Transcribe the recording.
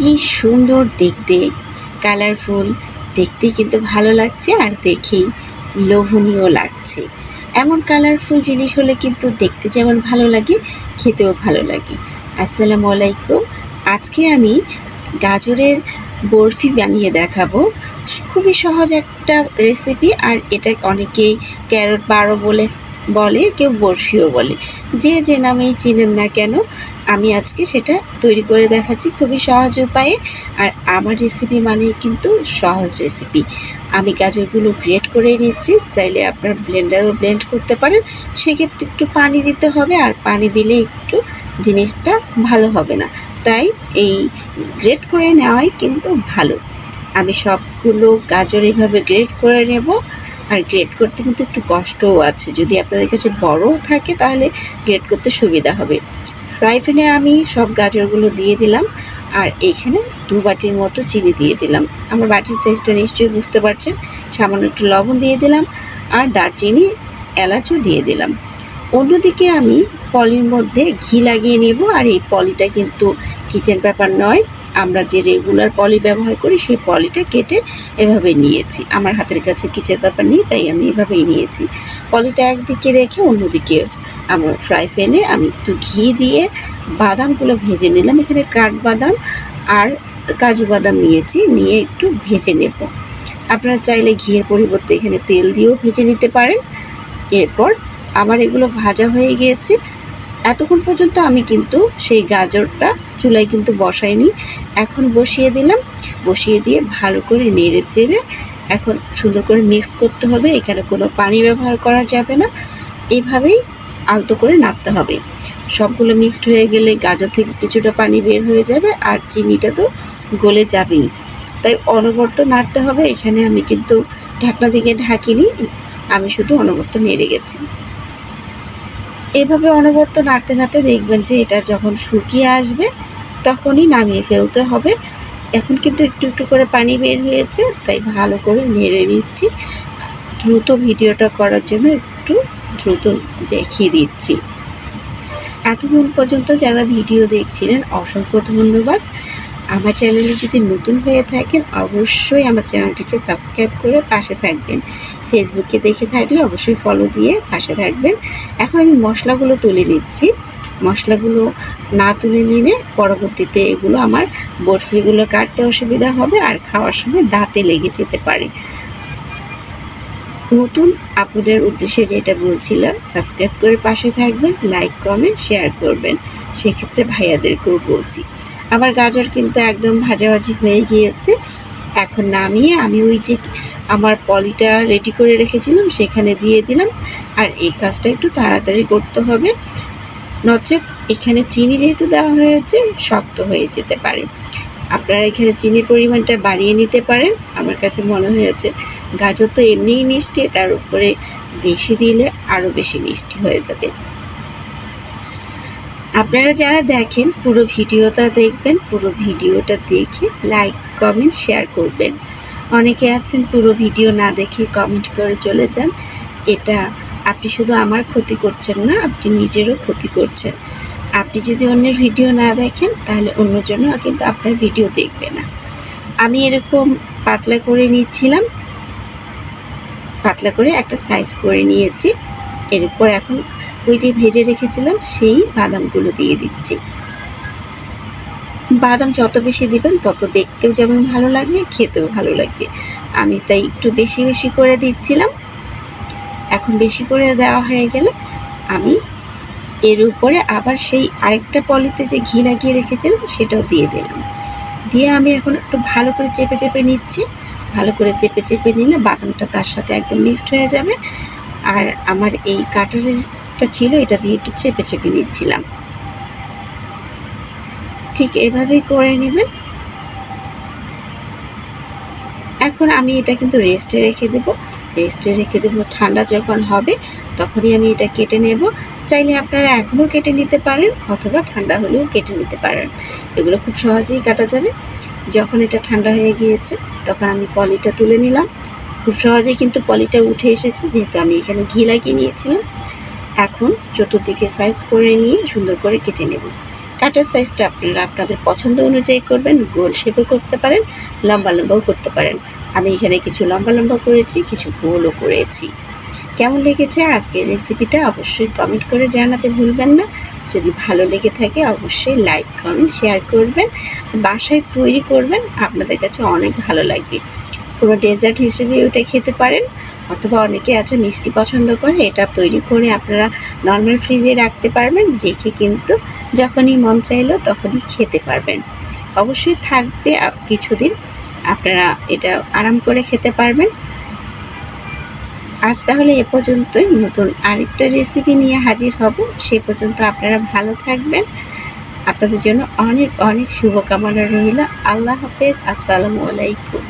কি সুন্দর দেখতে। কালারফুল দেখতে কিন্তু ভালো লাগছে আর দেখেই লোভনীয় লাগছে। এমন কালারফুল জিনিস হলে কিন্তু দেখতে যেমন ভালো লাগে, খেতেও ভালো লাগে। আসসালামু আলাইকুম। আজকে আমি গাজরের বরফি বানিয়ে দেখাবো। খুবই সহজ একটা রেসিপি আর এটা অনেকেই ক্যারট বারো বলে বলে, কেউ বরফিও বলে। যে যে নামেই চিনেন না কেন, আমি আজকে সেটা তৈরি করে দেখাচ্ছি খুবই সহজ উপায়ে। আর আমার রেসিপি মানে কিন্তু সহজ রেসিপি আমি গাজরগুলো গ্রেট করে নিচ্ছি, চাইলে আপনার ব্লেন্ডারও ব্লেন্ড করতে পারেন। সেক্ষেত্রে একটু পানি দিতে হবে, আর পানি দিলে একটু জিনিসটা ভালো হবে না। তাই এই গ্রেট করে নেওয়াই কিন্তু ভালো। আমি সবগুলো গাজর এইভাবে গ্রেট করে নেব। আর গ্রেড করতে কিন্তু একটু কষ্টও আছে। যদি আপনাদের কাছে বড়ও থাকে, তাহলে গ্রেড করতে সুবিধা হবে। ফ্রাই প্যানে আমি সব গাজরগুলো দিয়ে দিলাম, আর এইখানে দু বাটির মতো চিনি দিয়ে দিলাম। আমার বাটির সাইজটা নিশ্চয়ই বুঝতে পারছেন। সামান্য একটু লবণ দিয়ে দিলাম, আর দারচিনি, এলাচও দিয়ে দিলাম। অন্যদিকে আমি পলির মধ্যে ঘি লাগিয়ে নেব, আর এই পলিটা কিন্তু কিচেন পেপার নয়। আমরা যে রেগুলার পলি ব্যবহার করি, সেই পলিটা কেটে এভাবে নিয়েছি। আমার হাতের কাছে কিচেন পেপার নেই, তাই আমি এভাবেই নিয়েছি। পলিটা একদিকে রেখে অন্যদিকে আমার ফ্রাই প্যানে আমি একটু ঘি দিয়ে বাদামগুলো ভেজে নিলাম। এখানে কাঠবাদাম আর কাজু বাদাম নিয়েছি, নিয়ে একটু ভেজে নেব। আপনারা চাইলে ঘিয়ের পরিবর্তে এখানে তেল দিয়েও ভেজে নিতে পারেন। এরপর আমার এগুলো ভাজা হয়ে গিয়েছে। এতক্ষণ পর্যন্ত আমি কিন্তু সেই গাজরটা চুলায় কিন্তু বসাইনি। এখন বসিয়ে দিলাম। বসিয়ে দিয়ে ভালো করে নেড়ে চেড়ে এখন সুন্দর করে মিক্স করতে হবে। এখানে কোনো পানি ব্যবহার করা যাবে না। এভাবেই আলতো করে নাড়তে হবে। সবগুলো মিক্সড হয়ে গেলে গাজর থেকে কিছুটা পানি বের হয়ে যাবে আর চিনিটা তো গলে যাবেই। তাই অনবর্ত নাড়তে হবে। এখানে আমি কিন্তু ঢাকনা দিকে ঢাকিনি। আমি শুধু অনবর্ত নেড়ে গেছি। এভাবে অনবর্ত নাড়তে নাড়তে দেখবেন যে এটা যখন শুকিয়ে আসবে, তখনই নামিয়ে ফেলতে হবে। এখন কিন্তু একটু একটু করে পানি বের হয়েছে, তাই ভালো করে নেড়ে নিচ্ছি। দ্রুত ভিডিওটা করার জন্য একটু দ্রুত দেখিয়ে দিচ্ছি। এতক্ষণ পর্যন্ত যারা ভিডিও দেখছিলেন, অসংখ্য ধন্যবাদ। আমার চ্যানেলে যদি নতুন হয়ে থাকেন, অবশ্যই আমার চ্যানেলটিকে সাবস্ক্রাইব করে পাশে থাকবেন। ফেসবুকে দেখে থাকলে অবশ্যই ফলো দিয়ে পাশে থাকবেন। এখন আমি মশলাগুলো তুলে নিচ্ছি। মশলাগুলো না তুলে নিলে পরবর্তীতে এগুলো আমার বরফিগুলো কাটতে অসুবিধা হবে আর খাওয়ার সময় দাঁতে লেগে যেতে পারে। নতুন আপনাদের উদ্দেশ্যে যেটা বলছিলাম সাবস্ক্রাইব করে পাশে থাকবেন লাইক কমেন্ট শেয়ার করবেন। সেক্ষেত্রে ভাইয়াদেরকেও বলছি। আমার গাজর কিন্তু একদম ভাজাভাজি হয়ে গিয়েছে। এখন নামিয়ে আমি ওই যে আমার পলিটা রেডি করে রেখেছিলাম, সেখানে দিয়ে দিলাম। আর এই কাজটা একটু তাড়াতাড়ি করতে হবে। নচেত এখানে চিনি যেহেতু দেওয়া হয়েছে, শক্ত হয়ে যেতে পারে। আপনারা এখানে চিনির পরিমাণটা বাড়িয়ে নিতে পারেন। আমার কাছে মনে হয়েছে গাজর তো এমনিই মিষ্টি, তার উপরে বেশি দিলে আরও বেশি মিষ্টি হয়ে যাবে। আপনারা যারা দেখেন, পুরো ভিডিওটা দেখবেন, পুরো ভিডিওটা দেখে লাইক কমেন্ট শেয়ার করবেন। অনেকে আছেন পুরো ভিডিও না দেখে কমেন্ট করে চলে যান। এটা আপনি শুধু আমার ক্ষতি করছেন না, আপনি নিজেরও ক্ষতি করছেন। আপনি যদি অন্যের ভিডিও না দেখেন, তাহলে অন্যজনও কিন্তু আপনার ভিডিও দেখবে না। আমি এরকম পাতলা করে নিচ্ছিলাম। পাতলা করে একটা সাইজ করে নিয়েছি। এরপর এখন ওই যে ভেজে রেখেছিলাম, সেই বাদামগুলো দিয়ে দিচ্ছি। বাদাম যত বেশি দিবেন, তত দেখতেও যেমন ভালো লাগবে, খেতেও ভালো লাগবে। আমি তাই একটু বেশি বেশি করে দিচ্ছিলাম। এখন বেশি করে দেওয়া হয়ে গেলে আমি এর উপরে আবার সেই আরেকটা পলিতে যে ঘি লাগিয়ে রেখেছিলাম, সেটাও দিয়ে দিলাম। দিয়ে আমি এখন একটু ভালো করে চেপে চেপে নিচ্ছি। ভালো করে চেপে চেপে নিলে বাদামটা তার সাথে একদম মিক্সড হয়ে যাবে। আর আমার এই কাটারেরটা ছিল, এটা দিয়ে একটু চেপে চেপে নিচ্ছিলাম। ঠিক এভাবেই করে নেবেন। এখন আমি এটা কিন্তু রেস্টে রেখে দেব। রেস্টে রেখে দেব ঠান্ডা যখন হবে, তখনই আমি এটা কেটে নেব। চাইলে আপনারা এখনও কেটে নিতে পারেন অথবা ঠান্ডা হলেও কেটে নিতে পারেন। এগুলো খুব সহজেই কাটা যাবে। যখন এটা ঠান্ডা হয়ে গিয়েছে, তখন আমি পলিটা তুলে নিলাম। খুব সহজেই কিন্তু পলিটা উঠে এসেছে, যেহেতু আমি এখানে ঘি লাগিয়ে নিয়েছিলাম। এখন চতুর্দিকে সাইজ করে নিয়ে সুন্দর করে কেটে নেব। কাটার সাইজটা আপনারা আপনাদের পছন্দ অনুযায়ী করবেন, গোল শেপও করতে পারেন, লম্বা লম্বাও করতে পারেন। আমি এখানে কিছু লম্বা লম্বা করেছি, কিছু গোলও করেছি। কেমন লেগেছে আজকের রেসিপিটা অবশ্যই কমেন্ট করে জানাতে ভুলবেন না। যদি ভালো লেগে থাকে অবশ্যই লাইক কমেন্ট শেয়ার করবেন। বাসায় তৈরি করবেন, আপনাদের কাছে অনেক ভালো লাগবে। কোনো ডেজার্ট হিসেবে ওটা খেতে পারেন, অথবা অনেকে আছে মিষ্টি পছন্দ করে, এটা তৈরি করে আপনারা নর্মাল ফ্রিজে রাখতে পারবেন, রেখে কিন্তু যখনই মন চাইলো তখনই খেতে পারবেন। অবশ্যই থাকবে কিছুদিন আপনারা এটা আরাম করে খেতে পারবেন। আজ তাহলে এ পর্যন্তই, নতুন আরেকটা রেসিপি নিয়ে হাজির হব, সে পর্যন্ত আপনারা ভালো থাকবেন। আপনাদের জন্য অনেক অনেক শুভকামনা রইল। আল্লাহ হাফেজ, আসসালামু আলাইকুম।